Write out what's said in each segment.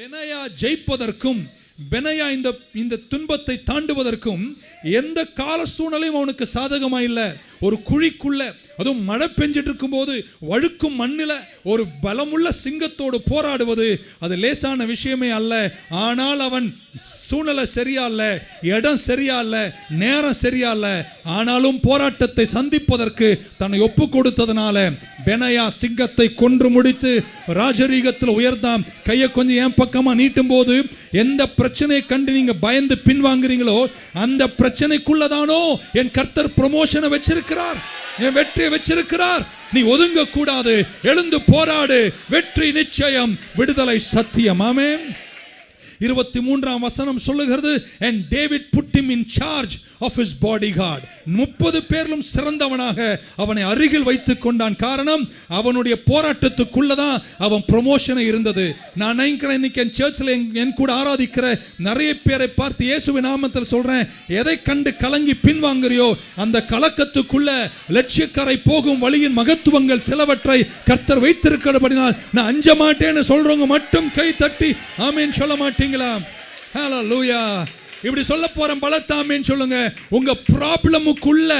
பெனையா ஜெயிப்பதற்கும் பெனையா இந்த இந்த துன்பத்தை தாண்டுவதற்கும் எந்த கால சூழ்நிலையும் அவனுக்கு சாதகமாக இல்லை ஒரு குழிக்குள்ள அதுவும் மழை பெஞ்சிட்டு இருக்கும்போது வழுக்கும் மண்ணில் ஒரு பலமுள்ள சிங்கத்தோடு போராடுவது அது லேசான விஷயமே அல்ல. ஆனால் அவன் சூழ்நிலை சரியா இல்ல இடம் சரியா இல்ல நேரம் சரியா இல்ல ஆனாலும் போராட்டத்தை சந்திப்பதற்கு தன்னை ஒப்பு கொடுத்ததுனால பெனையா சிங்கத்தை கொன்று முடித்து ராஜரீகத்தில் உயர்ந்தாம் கையை கொஞ்சம் என் பக்கமாக நீட்டும் போது எந்த பிரச்சனையை கண்டு நீங்கள் பயந்து பின்வாங்குறீங்களோ அந்த பிரச்சனைக்குள்ளதானோ என் கர்த்தர் ப்ரொமோஷனை வச்சிருக்கிறார் என் வெற்றியை வச்சிருக்கிறார். நீ ஒதுங்க கூடாது எழுந்து போராடு. வெற்றி நிச்சயம் விடுதலை சத்தியம். ஆமே இருபத்தி மூன்றாம் வசனம் சொல்லுகிறது and David put in charge of of bodyguard முப்பது பேரிலும் சிறந்தவனாக அவனை அருகில் வைத்துக் கொண்டான். காரணம் அவனுடைய போராட்டத்துக்குள்ளதான் அவன் ப்ரொமோஷனை இருந்தது. நான் நினைக்கிறேன் இன்னைக்கு என் சர்ச்சில் என் கூட ஆராதிக்கிற நிறைய பேரை பார்த்து இயேசுவின் நாமத்தில் சொல்றேன் எதை கண்டு கலங்கி பின்வாங்குறியோ அந்த கலக்கத்துக்குள்ள லட்சியக்கரை போகும் வழியின் மகத்துவங்கள் சிலவற்றை கர்த்தர் வைத்திருக்கிறபடினால் நான் அஞ்ச மாட்டேன்னு சொல்றவங்க மட்டும் கை தட்டி ஆமேன்னு சொல்ல மாட்டீங்களா? ஹலோ லூயா இப்படி சொல்ல போறேன் பலத்தாமேன்னு சொல்லுங்க. உங்க ப்ராப்ளமுக்குள்ள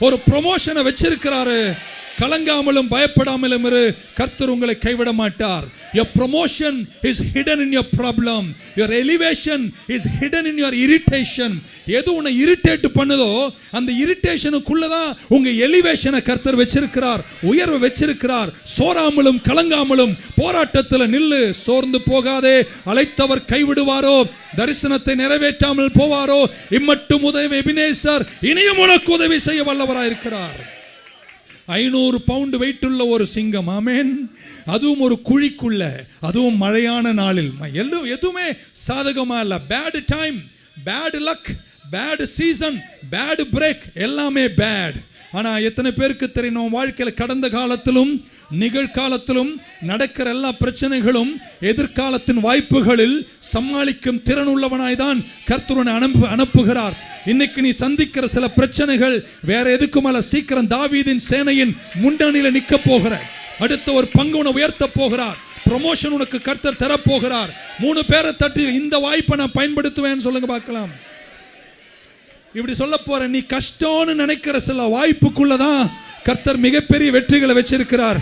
ஒரு ப்ரொமோஷனை வச்சிருக்கிறாரு. கலங்காமலும் பயப்படாமலும் இரு. கர்த்தர் உங்களை கைவிட மாட்டார் your promotion is hidden in your problem. Your elevation is hidden in your irritation. எது உன்னை இரிட்டேட் பண்ணுதோ அந்த இரிட்டேஷனுக்குள்ள தான் உங்க எலிவேஷனை கர்த்தர் வச்சிருக்கிறார். உயர்வை வச்சிருக்கிறார். சோராமலும் கலங்காமலும் போராட்டத்தில் நில்லு. சோர்ந்து போகாதே. அழைத்தவர் கைவிடுவாரோ. தரிசனத்தை நிறைவேற்றாமல் போவாரோ. இம்மட்டும் உதவி எபினேசர் இனியும் உனக்கு உதவி செய்ய வல்லவராயிருக்கிறார். ஐநூறு பவுண்டு வெயிட் உள்ள ஒரு சிங்கம் ஆமேன். அதுவும் ஒரு குழிக்குள்ள அதுவும் மழையான நாளில். ம- எதுவுமே சாதகமாக இல்லை. Bad time bad luck bad season bad break எல்லாமே பேட் ஆனால் எத்தனை பேருக்கு தெரியும்? வாழ்க்கையில் கடந்த காலத்திலும் நிகழ்காலத்திலும் நடக்கிற எல்லா பிரச்சனைகளும் எதிர்காலத்தின் வாய்ப்புகளில் சமாளிக்கும் திறன் உள்ளவனாய்தான் கர்த்தருடன் அனுப்பு அனுப்புகிறார். இன்னைக்கு நீ சந்திக்கிற சில பிரச்சனைகள் வேற எதுக்கும் அல்ல. சீக்கிரம் தாவீதின் சேனையின் முன்னணியில நிக்க போகிற. அடுத்த ஒரு பங்கு உன உயர்த்த போகிறார். ப்ரொமோஷன் உனக்கு கர்த்தர் தரப்போகிறார் மூணு பேரை தட்டி இந்த வாய்ப்பை நான் பயன்படுத்துவேன்னு சொல்லுங்க பார்க்கலாம். இப்படி சொல்ல போற நீ கஷ்டம்னு நினைக்கிற சில வாய்ப்புக்குள்ளதான் கர்த்தர் மிகப்பெரிய வெற்றிகளை வச்சிருக்கிறார்.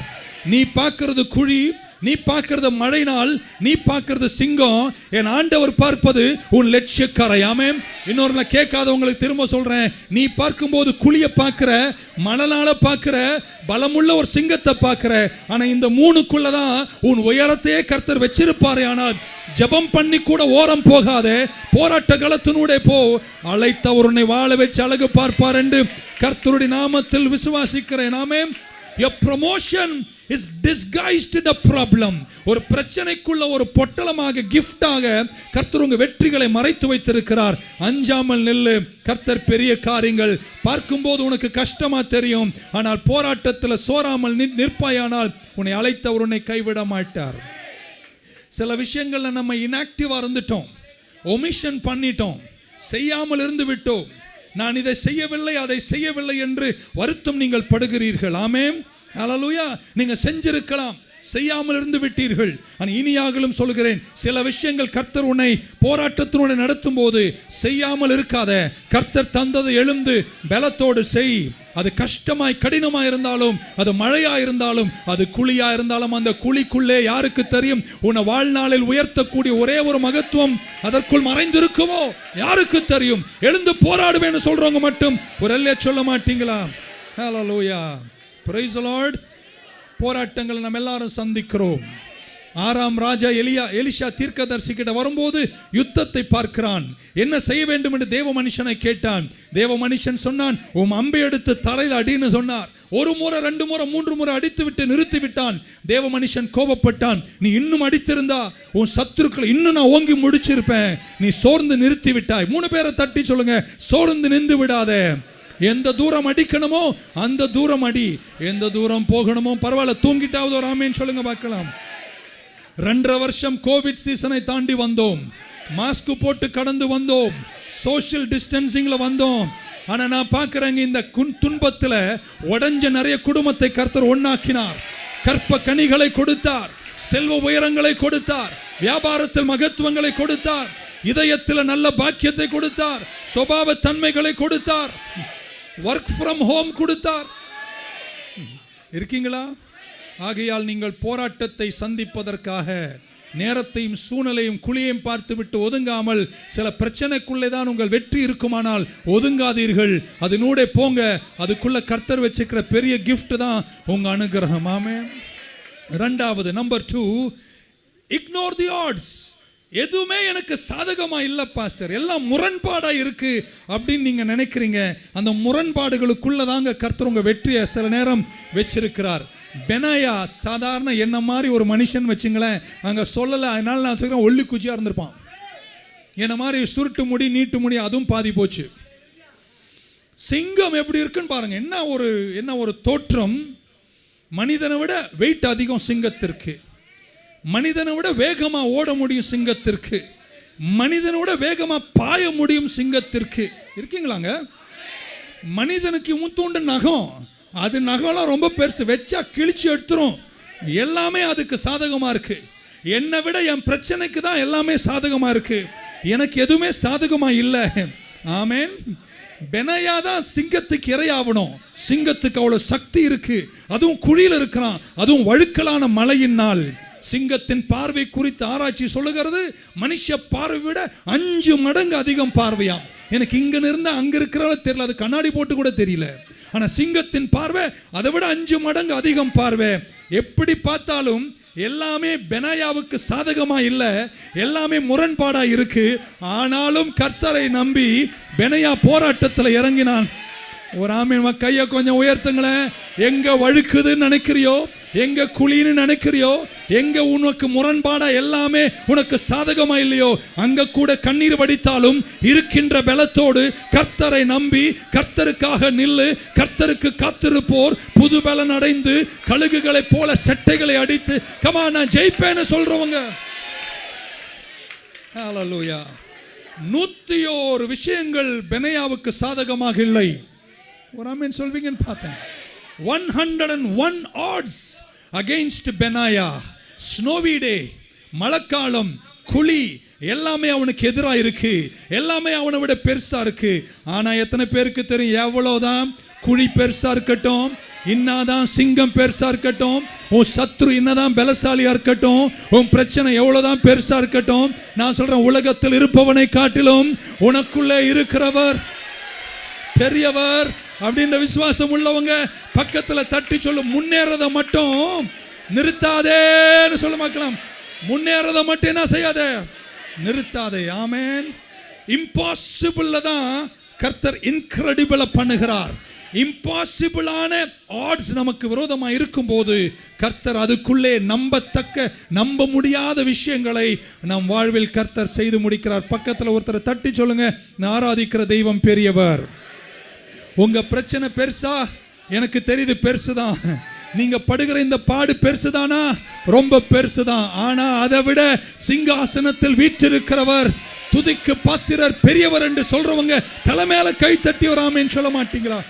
நீ பார்க்கறது குழி நீ பார்க்கறது மழை நாள் நீ பார்க்கறது சிங்கம். என் ஆண்டவர் பார்ப்பது உன் லட்சியக்காரையாமே ஆமென். இன்னொரு நான் கேட்காதவங்களுக்கு திரும்ப சொல்றேன். நீ பார்க்கும்போது குழிய பார்க்கிற மணலால பார்க்கிற பலமுள்ள ஒரு சிங்கத்தை பார்க்கிற. ஆனா இந்த மூணுக்குள்ளதான் உன் உயரத்தையே கர்த்தர் வச்சிருப்பாரே. ஆனால் ஜெபம் பண்ணி கூட ஓரம் போகாதே. போராட்ட களத்தினூடே போ. அழைத்த உன்னை வாழ வச்சு அழகு பார்ப்பார் என்று கர்த்தருடைய நாமத்தில் விசுவாசிக்கிறேன். ஆமே a promotion is disguised the problem ஒரு பிரச்சனைக்குள்ள ஒரு பொட்டலமாக கிஃப்டாக கர்த்தர் உங்க வெற்றிகளை மறைத்து வைத்திருக்கிறார். அஞ்சாமல் நெல்லு கர்த்தர் பெரிய காரியங்கள். பார்க்கும்போது உனக்கு கஷ்டமா தெரியும். ஆனால் போராட்டத்தில் சோராமல் நிற்பாயானால் உன்னை அழைத்தவர் உன்னை கைவிட மாட்டார். சில விஷயங்கள்ல நம்ம இன்ஆக்டிவா இருந்துட்டோம். ஒமிஷன் பண்ணிட்டோம். செய்யாமல் இருந்து விட்டோம். நான் இதை செய்யவில்லை அதை செய்யவில்லை என்று வருத்தம் நீங்கள் படுகிறீர்கள். ஆமென். ஹalleluya நீங்க செஞ்சிருக்கலாம். செய்யாமல் இருந்து விட்டீர்கள். ஆனால் இனியாகலும் சொல்கிறேன். சில விஷயங்கள் கர்த்தர் உன்னை போராட்டத்தினுடைய நடத்தும் போது செய்யாமல் இருக்காத. கர்த்தர் தந்ததை எழுந்து பலத்தோடு செய். அது கஷ்டமாய் கடினமாய் இருந்தாலும் அது மழையா இருந்தாலும் அது குழியா இருந்தாலும் அந்த குழிக்குள்ளே யாருக்கு தெரியும்? உன்னை வாழ்நாளில் உயர்த்தக்கூடிய ஒரே ஒரு மகத்துவம் அதற்குள் மறைந்திருக்குமோ? யாருக்கு தெரியும்? எழுந்து போராடுவேன்னு சொல்றவங்க மட்டும். ஒரு எல்லையை சொல்ல மாட்டீங்களா? ஹலோ லூயா பிரைஸ் லார்ட் போராட்டங்களை நம்ம எல்லாரும் சந்திக்கிறோம். ஆறாம் ராஜா எலியா எலிஷா தீர்க்கதர்சி கிட்ட வரும்போது யுத்தத்தை பார்க்கிறான். என்ன செய்ய வேண்டும் என்று தேவ மனுஷனை கேட்டான். தேவ மனுஷன் சொன்னான் உன் அம்பை எடுத்து தரையில் அடின்னு சொன்னார். ஒரு முறை ரெண்டு முறை மூன்று முறை அடித்து விட்டு நிறுத்தி விட்டான். தேவ மனுஷன் கோபப்பட்டான். நீ இன்னும் அடித்திருந்தா உன் சத்துருக்களை இன்னும் நான் ஓங்கி முடிச்சிருப்பேன். நீ சோர்ந்து நிறுத்தி விட்டாய். மூணு பேரை தட்டி சொல்லுங்க சோர்ந்து நின்று விடாதே. எந்த தூரம் அடிக்கணுமோ அந்த தூரம் அடி. எந்த தூரம் போகணுமோ பரவாயில்ல தூங்கிட்டாவது ஒரு ஆமேன்னு சொல்லுங்க பார்க்கலாம். ரெண்டரை வருஷம் கோவிட் சீசனை தாண்டி வந்தோம். மாஸ்க் போட்டு கடந்து வந்தோம். சோஷியல் டிஸ்டன்சிங்ல வந்தோம். ஆனா நான் பார்க்குறேங்க இந்த குன் துன்பத்துல உடஞ்ச நிறைய குடும்பத்தை கர்த்தர் ஒன்னாக்கினார் கற்ப கனிகளை கொடுத்தார். செல்வ உயரங்களை கொடுத்தார். வியாபாரத்தில் மகத்துவங்களை கொடுத்தார். இதயத்தில் நல்ல பாக்கியத்தை கொடுத்தார். சுபாவ தன்மைகளை கொடுத்தார். ஒர்க் ஃப்ரம் ஹோம் கொடுத்தார். இருக்கீங்களா? ஆகையால் நீங்கள் போராட்டத்தை சந்திப்பதற்காக நேரத்தையும் சூழ்நிலையும் குழியையும் பார்த்துவிட்டு ஒதுங்காமல் சில பிரச்சனைக்குள்ளே தான் உங்கள் வெற்றி இருக்குமானால் ஒதுங்காதீர்கள். அதனூடே போங்க. அதுக்குள்ள கர்த்தர் வச்சுக்கிற பெரிய கிஃப்ட் தான் உங்க அனுகிரகம். ஆமே ரெண்டாவது number two ignore the odds எதுவுமே எனக்கு சாதகமாக இல்லை பாஸ்டர். எல்லாம் முரண்பாடாக இருக்குது அப்படின்னு நீங்கள் நினைக்கிறீங்க. அந்த முரண்பாடுகளுக்குள்ளே தாங்க கர்த்தருங்க வெற்றியை சில நேரம் வச்சிருக்கிறார். பெனாயா சாதாரண என்ன மாதிரி ஒரு மனுஷன் வச்சுங்களேன். அங்கே சொல்லலை அதனால நான் சொல்கிறேன் ஒல்லி குச்சியாக இருந்திருப்பான். என்ன மாதிரி சுருட்டு முடி நீட்டு முடி அதுவும் பாதி போச்சு. சிங்கம் எப்படி இருக்குன்னு பாருங்க. என்ன ஒரு என்ன ஒரு தோற்றம்? மனிதனை விட வெயிட் அதிகம் சிங்கத்திற்கு. மனிதனை விட வேகமாக ஓட முடியும் சிங்கத்திற்கு. மனிதனை விட வேகமாக பாய முடியும் சிங்கத்திற்கு. இருக்கீங்களாங்க? மனிதனுக்கு மூத்தூண்டு நகம். அது நகம்லாம் ரொம்ப பெருசு. வச்சா கிழிச்சு எடுத்துரும். எல்லாமே அதுக்கு சாதகமாக இருக்கு. என்னை விட என் பிரச்சனைக்கு தான் எல்லாமே சாதகமாக இருக்கு. எனக்கு எதுவுமே சாதகமாக இல்லை. ஆமேன். பெனையா தான் சிங்கத்துக்கு இரையாகணும் சிங்கத்துக்கு அவ்வளோ சக்தி இருக்கு. அதுவும் குழியில் இருக்கிறான். அதுவும் வழுக்கலான மலையின் நாள். சிங்கத்தின் பார்வை குறித்து ஆராய்ச்சி சொல்லுகிறது மனுஷ பார்வை விட அஞ்சு மடங்கு அதிகம் பார்வையாம். எனக்கு இங்க இருந்தா அங்க இருக்கிறவ தெரியல அது கண்ணாடி போட்டு கூட தெரியல. ஆனா சிங்கத்தின் பார்வை அதை விட அஞ்சு மடங்கு அதிகம் பார்வை. எப்படி பார்த்தாலும் எல்லாமே பெனாயாவுக்கு சாதகமா இல்ல எல்லாமே முரண்பாடா இருக்கு. ஆனாலும் கர்த்தரை நம்பி பெனையா போராட்டத்தில் இறங்கினான். ஒரு ஆமீன் கையை கொஞ்சம் உயர்த்துங்களேன். எங்க வழுக்குதுன்னு நினைக்கிறியோ? எங்க குழின்னு நினைக்கிறியோ? எங்க உனக்கு முரண்பாடா எல்லாமே உனக்கு சாதகமா இல்லையோ? அங்க கூட கண்ணீர் வடித்தாலும் இருக்கின்ற பலத்தோடு கர்த்தரை நம்பி கர்த்தருக்காக நில்லு கர்த்தருக்கு காத்திருப்போர் புது பலன் அடைந்து கழுகுகளைப் போல செட்டைகளை அடித்து கமா நான் ஜெயிப்பேன்னு சொல்றவங்க. நூத்தி ஒரு விஷயங்கள் பெனையாவுக்கு சாதகமாக இல்லை. ஒரு அம்மன் சொல்வீங்கன்னு பார்த்தேன். One hundred and one odds against Benaiah snowy day மழைக்காலம் குழி எல்லாமே அவனுக்கு எதிராக இருக்கு. எல்லாமே அவனை விட பெருசா இருக்கு. ஆனா எத்தனை பேருக்கு தெரியும்? எவ்வளவுதான்? குழி பெருசா இருக்கட்டும் இன்னாதான் சிங்கம் பெருசா இருக்கட்டும் உன் சத்ரு என்னதான் பலசாலியா இருக்கட்டும் உன் பிரச்சனை எவ்வளவுதான் பெருசா இருக்கட்டும் நான் சொல்றேன் உலகத்தில் இருப்பவனை காட்டிலும் உனக்குள்ளே இருக்கிறவர் பெரியவர் அப்படின்ற விசுவாசம் உள்ளவங்க பக்கத்துல தட்டி சொல்லும் முன்னேறத மட்டும் நிறுத்தாதேன்னு சொல்ல பார்க்கலாம் முன்னேறத மட்டும் என்ன செய்யாத? நிறுத்தாதே. ஆமேன். இம்பாசிபிளில் தான் கர்த்தர் இன்கிரெடிபிள பண்ணுகிறார். இம்பாசிபிளான ஆட்ஸ் நமக்கு விரோதமா இருக்கும்போது கர்த்தர் அதுக்குள்ளே நம்பத்தக்க நம்ப முடியாத விஷயங்களை நம் வாழ்வில் கர்த்தர் செய்து முடிக்கிறார். பக்கத்தில் ஒருத்தரை தட்டி சொல்லுங்க நான் ஆராதிக்கிற தெய்வம் பெரியவர். உங்க பிரச்சனை பெருசா? எனக்கு தெரியுது பெருசுதான். நீங்க படுகிற இந்த பாடு பெருசுதானா? ரொம்ப பெருசுதான். ஆனா அதை விட சிங்காசனத்தில் வீற்றிருக்கிறவர் துதிக்கு பாத்திரர் பெரியவர் என்று சொல்றவங்க தலைமையில கை தட்டி வராமேன்னு சொல்ல மாட்டீங்களா?